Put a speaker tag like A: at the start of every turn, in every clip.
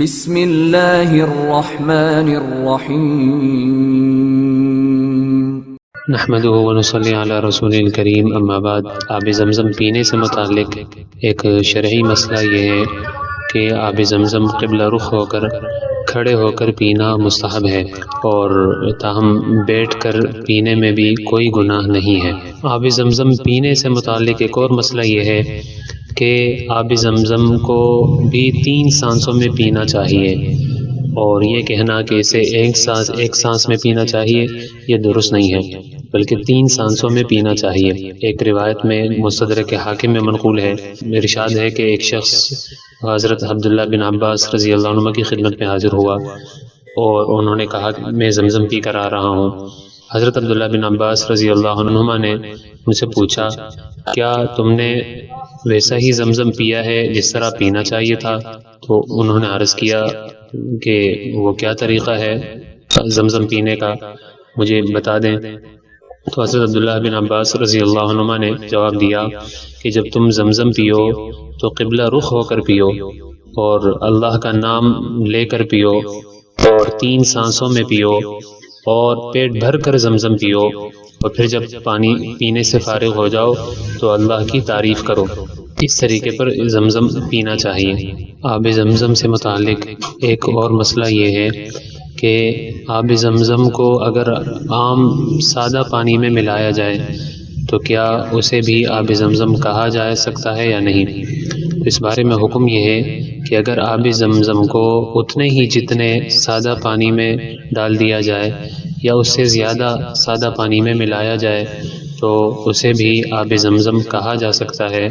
A: بسم اللہ الرحمن الرحیم
B: نحمد ونصلی علی رسول الکریم اما بعد، آب زمزم پینے سے متعلق ایک شرعی مسئلہ یہ ہے کہ آب زمزم قبلہ رخ ہو کر، کھڑے ہو کر پینا مستحب ہے اور تاہم بیٹھ کر پینے میں بھی کوئی گناہ نہیں ہے۔ آب زمزم پینے سے متعلق ایک اور مسئلہ یہ ہے کہ آب زمزم کو بھی تین سانسوں میں پینا چاہیے اور یہ کہنا کہ اسے ایک سانس ایک سانس میں پینا چاہیے، یہ درست نہیں ہے، بلکہ تین سانسوں میں پینا چاہیے۔ ایک روایت میں مصدر کے حاکم میں منقول ہے، ارشاد ہے کہ ایک شخص حضرت عبداللہ بن عباس رضی اللہ عنہ کی خدمت میں حاضر ہوا اور انہوں نے کہا کہ میں زمزم پی کر آ رہا ہوں۔ حضرت عبداللہ بن عباس رضی اللہ عنہما نے مجھ سے پوچھا، کیا تم نے ویسا ہی زمزم پیا ہے جس طرح پینا چاہیے تھا؟ تو انہوں نے عرض کیا کہ وہ کیا طریقہ ہے زمزم پینے کا، مجھے بتا دیں۔ تو حضرت عبداللہ بن عباس رضی اللہ عنہ نے جواب دیا کہ جب تم زمزم پیو تو قبلہ رخ ہو کر پیو اور اللہ کا نام لے کر پیو اور تین سانسوں میں پیو۔ اور پیٹ بھر کر زمزم پیو اور پھر جب پانی پینے سے فارغ ہو جاؤ تو اللہ کی تعریف کرو۔ اس طریقے پر زمزم پینا چاہیے۔ آب زمزم سے متعلق ایک اور مسئلہ یہ ہے کہ آب زمزم کو اگر عام سادہ پانی میں ملایا جائے تو کیا اسے بھی آب زمزم کہا جا سکتا ہے یا نہیں؟ اس بارے میں حکم یہ ہے کہ اگر آب زمزم کو اتنے ہی جتنے سادہ پانی میں ڈال دیا جائے یا اس سے زیادہ سادہ پانی میں ملایا جائے، تو اسے بھی آب زمزم کہا جا سکتا ہے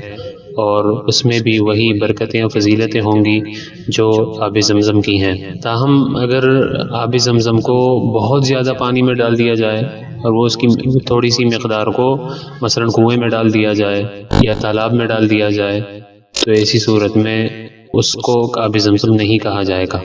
B: اور اس میں بھی وہی برکتیں اور فضیلتیں ہوں گی جو آب زمزم کی ہیں۔ تاہم، اگر آب زمزم کو بہت زیادہ پانی میں ڈال دیا جائے اور وہ اس کی تھوڑی سی مقدار کو مثلا کنویں میں ڈال دیا جائے یا تالاب میں ڈال دیا جائے، تو ایسی صورت میں اس کو آب زمزم نہیں کہا جائے گا۔